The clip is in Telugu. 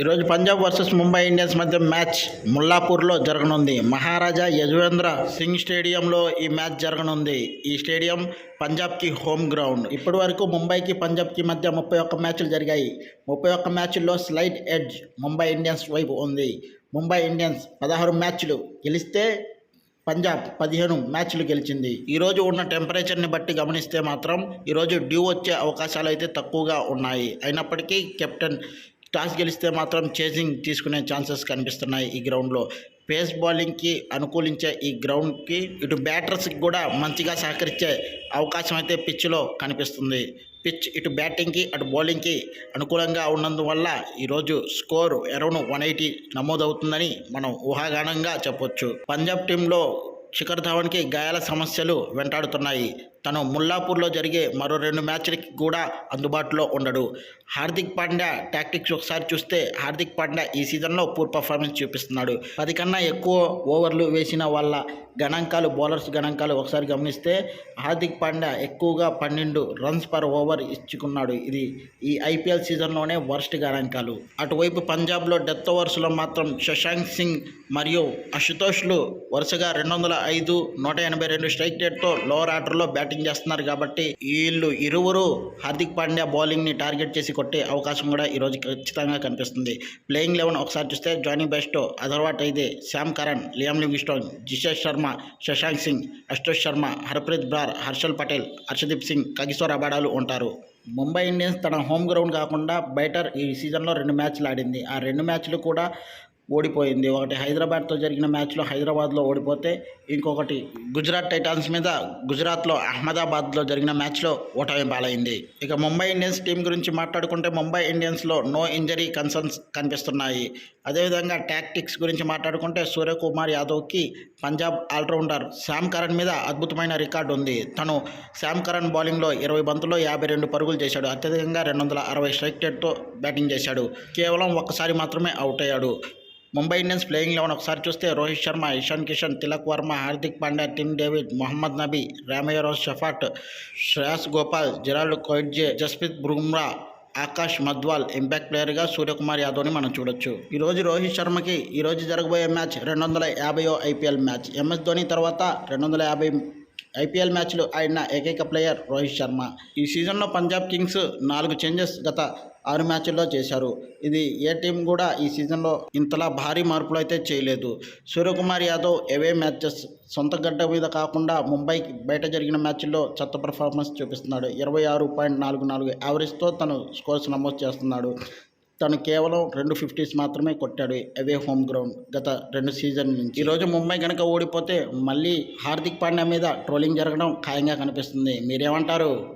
ఈరోజు పంజాబ్ వర్సెస్ ముంబై ఇండియన్స్ మధ్య మ్యాచ్ ముల్లాపూర్లో జరగనుంది. మహారాజా యజవేంద్ర సింగ్ స్టేడియంలో ఈ మ్యాచ్ జరగనుంది. ఈ స్టేడియం పంజాబ్కి హోమ్ గ్రౌండ్. ఇప్పటి వరకు ముంబైకి పంజాబ్కి మధ్య ముప్పై ఒక్క మ్యాచ్లు జరిగాయి. ముప్పై ఒక్క మ్యాచ్ల్లో స్లైడ్ ఎడ్జ్ ముంబై ఇండియన్స్ వైపు ఉంది. ముంబై ఇండియన్స్ పదహారు మ్యాచ్లు గెలిస్తే పంజాబ్ పదిహేను మ్యాచ్లు గెలిచింది. ఈరోజు ఉన్న టెంపరేచర్ని బట్టి గమనిస్తే మాత్రం ఈరోజు డ్యూ వచ్చే అవకాశాలు అయితే తక్కువగా ఉన్నాయి. అయినప్పటికీ కెప్టెన్ టాస్ గెలిస్తే మాత్రం చేజింగ్ తీసుకునే ఛాన్సెస్ కనిపిస్తున్నాయి ఈ గ్రౌండ్లో. పేస్ బౌలింగ్కి అనుకూలించే ఈ గ్రౌండ్కి ఇటు బ్యాటర్స్కి కూడా మంచిగా సహకరించే అవకాశం అయితే పిచ్లో కనిపిస్తుంది. పిచ్ ఇటు బ్యాటింగ్కి అటు బౌలింగ్కి అనుకూలంగా ఉన్నందువల్ల ఈరోజు స్కోర్ అరౌండ్ వన్ ఎయిటీ నమోదవుతుందని మనం ఊహాగానంగా చెప్పొచ్చు. పంజాబ్ టీంలో శిఖర్ ధవన్కి గాయాల సమస్యలు వెంటాడుతున్నాయి. తను ముల్లాపూర్లో జరిగే మరో రెండు మ్యాచ్లకి కూడా అందుబాటులో ఉండడు. హార్దిక్ పాండ్యా టాక్టిక్స్ ఒకసారి చూస్తే హార్దిక్ పాండ్యా ఈ సీజన్లో పూర్ పర్ఫార్మెన్స్ చూపిస్తున్నాడు. పది కన్నా ఎక్కువ ఓవర్లు వేసిన వాళ్ళ గణాంకాలు బౌలర్స్ గణాంకాలు ఒకసారి గమనిస్తే హార్దిక్ పాండ్యా ఎక్కువగా పన్నెండు రన్స్ పర్ ఓవర్ ఇచ్చుకున్నాడు. ఇది ఈ ఐపీఎల్ సీజన్లోనే వర్స్ట్ గణాంకాలు. అటువైపు పంజాబ్లో డెత్ ఓవర్స్లో మాత్రం శశాంక్ సింగ్ మరియు అశుతోష్లు వరుసగా రెండు వందల ఐదు నూట ఎనభై రెండు స్ట్రైక్ రేట్తో లోవర్ ఆర్డర్లో బ్యాటింగ్ చేస్తున్నారు కాబట్టి వీళ్ళు ఇరువురు హార్దిక్ పాండ్యా బౌలింగ్ని టార్గెట్ చేసి కొట్టే అవకాశం కూడా ఈరోజు ఖచ్చితంగా కనిపిస్తుంది. ప్లేయింగ్ లెవెన్ ఒకసారి చూస్తే జానీ బెస్టో అదర్వాట్ అయితే శ్యామ్ కరణ్ లియామ్ లివిస్టోన్ జిషేష్ శర్మ శశాంక్ సింగ్ అశుతోష్ శర్మ హర్ప్రీత్ బ్రార్ హర్షల్ పటేల్ హర్షదీప్ సింగ్ కగిసోర్ అబాడాలు ఉంటారు. ముంబై ఇండియన్స్ తన హోమ్ గ్రౌండ్ కాకుండా బయట ఈ సీజన్లో రెండు మ్యాచ్లు ఆడింది. ఆ రెండు మ్యాచ్లు కూడా ఓడిపోయింది. ఒకటి హైదరాబాద్తో జరిగిన మ్యాచ్లో హైదరాబాద్లో ఓడిపోతే ఇంకొకటి గుజరాత్ టైటాన్స్ మీద గుజరాత్లో అహ్మదాబాద్లో జరిగిన మ్యాచ్లో ఓటమి పాలైంది. ఇక ముంబై ఇండియన్స్ టీం గురించి మాట్లాడుకుంటే ముంబై ఇండియన్స్లో నో ఇంజరీ కన్సర్న్స్ కనిపిస్తున్నాయి. అదేవిధంగా టాక్టిక్స్ గురించి మాట్లాడుకుంటే సూర్యకుమార్ యాదవ్కి పంజాబ్ ఆల్రౌండర్ శ్యామ్ కరణ్ మీద అద్భుతమైన రికార్డు ఉంది. తను శ్యామ్ కరణ్ బౌలింగ్లో ఇరవై బంతుల్లో యాభై రెండు పరుగులు చేశాడు. అత్యధికంగా రెండు వందల అరవై స్ట్రైక్ రేట్తో బ్యాటింగ్ చేశాడు. కేవలం ఒక్కసారి మాత్రమే అవుట్ అయ్యాడు. ముంబై ఇండియన్స్ ప్లేయింగ్ లెవెన్ ఒకసారి చూస్తే Rohit Sharma Ishan Kishan Tilak Varma Hardik Pandya Tim David Mohammad Nabi Romario Shepherd Shreyas Gopal Gerald Coetzee Jasprit Bumrah Akash Madhwal impact ప్లేయర్గా సూర్యకుమార్ యాదవ్ని మనం చూడొచ్చు. ఈరోజు రోహిత్ శర్మకి ఈరోజు జరగబోయే మ్యాచ్ రెండు వందల యాభైయో ఐపీఎల్ మ్యాచ్. ఎంఎస్ ధోని తర్వాత రెండు వందల యాభై ఐపీఎల్ మ్యాచ్లు ఆడిన ఏకైక ప్లేయర్ రోహిత్ శర్మ. ఈ సీజన్లో పంజాబ్ కింగ్స్ నాలుగు చేంజెస్ గత ఆరు మ్యాచ్ల్లో చేశారు. ఇది ఏ టీం కూడా ఈ సీజన్లో ఇంతలా భారీ మార్పులు అయితే చేయలేదు. సూర్యకుమార్ యాదవ్ ఎవే మ్యాచెస్ సొంత గడ్డ మీద కాకుండా ముంబైకి బయట జరిగిన మ్యాచ్ల్లో చెత్త పర్ఫార్మెన్స్ చూపిస్తున్నాడు. ఇరవై ఆరు పాయింట్ నాలుగు నాలుగు యావరేజ్తో తను స్కోర్స్ నమోదు చేస్తున్నాడు. తను కేవలం రెండు ఫిఫ్టీస్ మాత్రమే కొట్టాడు అవే హోమ్ గ్రౌండ్ గత రెండు సీజన్ నుంచి. ఈరోజు ముంబై కనుక ఓడిపోతే మళ్ళీ హార్దిక్ పాండ్యా మీద ట్రోలింగ్ జరగడం ఖాయంగా కనిపిస్తుంది. మీరేమంటారు?